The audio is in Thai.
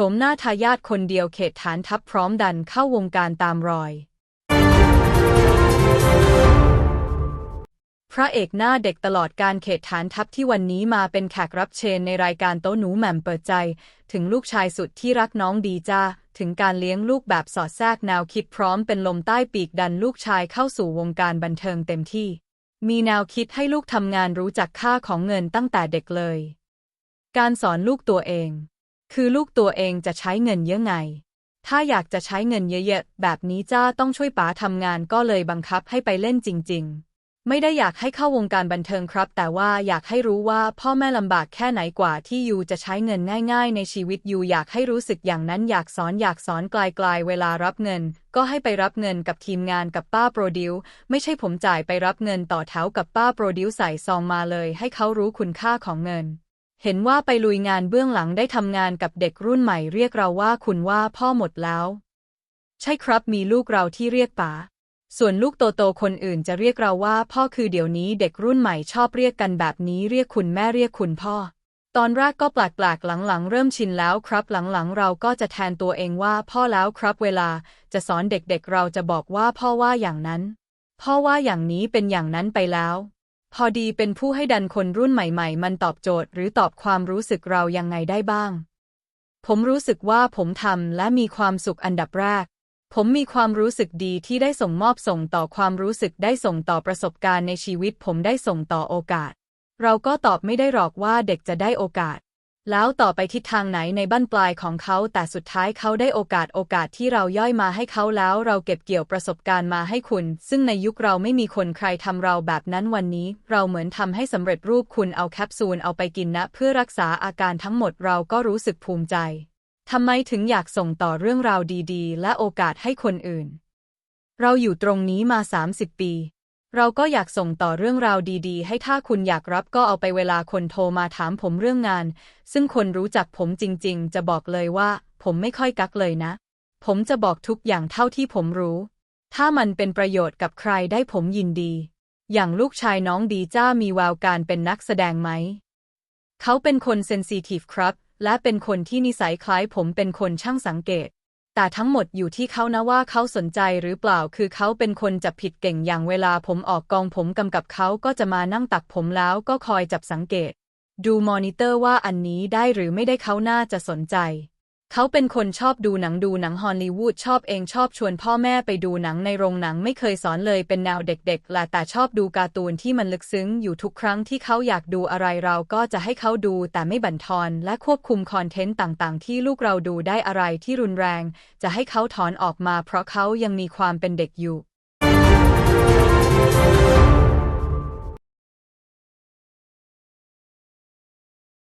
ชมหน้าทายาทคนเดียวเขตฐานทัพพร้อมดันเข้าวงการตามรอย พระเอกหน้าเด็กตลอดการเขตฐานทัพที่วันนี้มาเป็นแขกรับเชิญในรายการโต๊ะหนูแหม่มเปิดใจ ถึงลูกชายสุดที่รักน้องดีจ้า ถึงการเลี้ยงลูกแบบสอดแทรกแนวคิดพร้อมเป็นลมใต้ปีกดันลูกชายเข้าสู่วงการบันเทิงเต็มที่ มีแนวคิดให้ลูกทำงานรู้จักค่าของเงินตั้งแต่เด็กเลย การสอนลูกตัวเอง คือลูกตัวเองจะใช้เงินเยอะไง ถ้าอยากจะใช้เงินเยอะๆ แบบนี้จ้าต้องช่วยป๋าทำงานก็เลยบังคับให้ไปเล่นจริง ๆ ไม่ได้อยากให้เข้าวงการบันเทิงครับ แต่ว่าอยากให้รู้ว่าพ่อแม่ลำบากแค่ไหนกว่าที่ยูจะใช้เงินง่าย ๆ ในชีวิตยูอยากให้รู้สึกอย่างนั้นอยากสอนอยากสอนไกลๆเวลารับเงิน ก็ให้ไปรับเงินกับทีมงานกับป้าโปรดิวไม่ใช่ผมจ่ายไปรับเงินต่อแถวกับป้าโปรดิวใส่ซองมาเลย ให้เขารู้คุณค่าของเงิน เห็นว่าไปลุยงานเบื้องหลังได้ทำงานกับเด็กรุ่นใหม่เรียกเราว่าคุณว่าพ่อหมดแล้ว ใช่ครับมีลูกเราที่เรียกป๋าส่วนลูกโตๆคนอื่นจะเรียกเราว่าพ่อคือเดี๋ยวนี้เด็กรุ่นใหม่ชอบเรียกกันแบบนี้เรียกคุณแม่เรียกคุณพ่อ ตอนแรกก็แปลกๆหลังๆ เริ่มชินแล้วครับ หลังๆ เราก็จะแทนตัวเองว่าพ่อแล้วครับเวลา จะสอนเด็กๆ เราจะบอกว่าพ่อว่าอย่างนั้น พ่อว่าอย่างนี้เป็นอย่างนั้นไปแล้ว พอดีเป็นผู้ให้ดันคนรุ่นใหม่ ๆ มันตอบโจทย์ หรือตอบความรู้สึกเรายังไงได้บ้าง ผมรู้สึกว่าผมทำและมีความสุขอันดับแรก ผมมีความรู้สึกดีที่ได้ส่งมอบส่งต่อความรู้สึกได้ส่งต่อประสบการณ์ในชีวิต ผมได้ส่งต่อโอกาส เราก็ตอบไม่ได้หรอกว่าเด็กจะได้โอกาส แล้วต่อไปทิศทางไหนในบั้นปลายของเขาแต่สุดท้ายเขาได้โอกาสโอกาสที่เราย่อยมาให้เขาแล้วเราเก็บเกี่ยวประสบการณ์มาให้คุณ ซึ่งในยุคเราไม่มีคนใครทำเราแบบนั้นวันนี้ เราเหมือนทำให้สำเร็จรูปคุณเอาแคปซูลเอาไปกินนะ เพื่อรักษาอาการทั้งหมดเราก็รู้สึกภูมิใจทำไมถึงอยากส่งต่อเรื่องราวดีๆ และโอกาสให้คนอื่น เราอยู่ตรงนี้มา 30 ปี เราก็อยากส่งต่อเรื่องราวดีๆ ให้ถ้าคุณอยากรับก็เอาไปเวลาคนโทรมาถามผมเรื่องงาน ซึ่งคนรู้จักผมจริง ๆ จะบอกเลยว่า ผมไม่ค่อยกักเลยนะ ผมจะบอกทุกอย่างเท่าที่ผมรู้ ถ้ามันเป็นประโยชน์กับใครได้ผมยินดี อย่างลูกชายน้องดีจ้ามีแววการเป็นนักแสดงไหม เขาเป็นคนเซนซิทีฟครับ และเป็นคนที่นิสัยคล้ายผมเป็นคนช่างสังเกต แต่ทั้งหมดอยู่ที่เขานะว่าเขาสนใจหรือเปล่า คือเขาเป็นคนจับผิดเก่งอย่างเวลาผมออกกองผมกำกับเขาก็จะมานั่งตักผมแล้วก็คอยจับสังเกต ดูมอนิเตอร์ว่าอันนี้ได้หรือไม่ได้เขาน่าจะสนใจ เขาเป็นคนชอบดูหนังดูหนังฮอลลีวูดชอบเองชอบชวนพ่อแม่ไปดูหนังในโรงหนังไม่เคยสอนเลยเป็นแนวเด็กๆแหละแต่ชอบดูการ์ตูนที่มันลึกซึ้งอยู่ทุกครั้งที่เขาอยากดูอะไรเราก็จะให้เขาดูแต่ไม่บั่นทอน และควบคุมคอนเทนต์ต่างๆ ที่ลูกเราดูได้อะไรที่รุนแรง จะให้เขาถอนออกมาเพราะเขายังมีความเป็นเด็กอยู่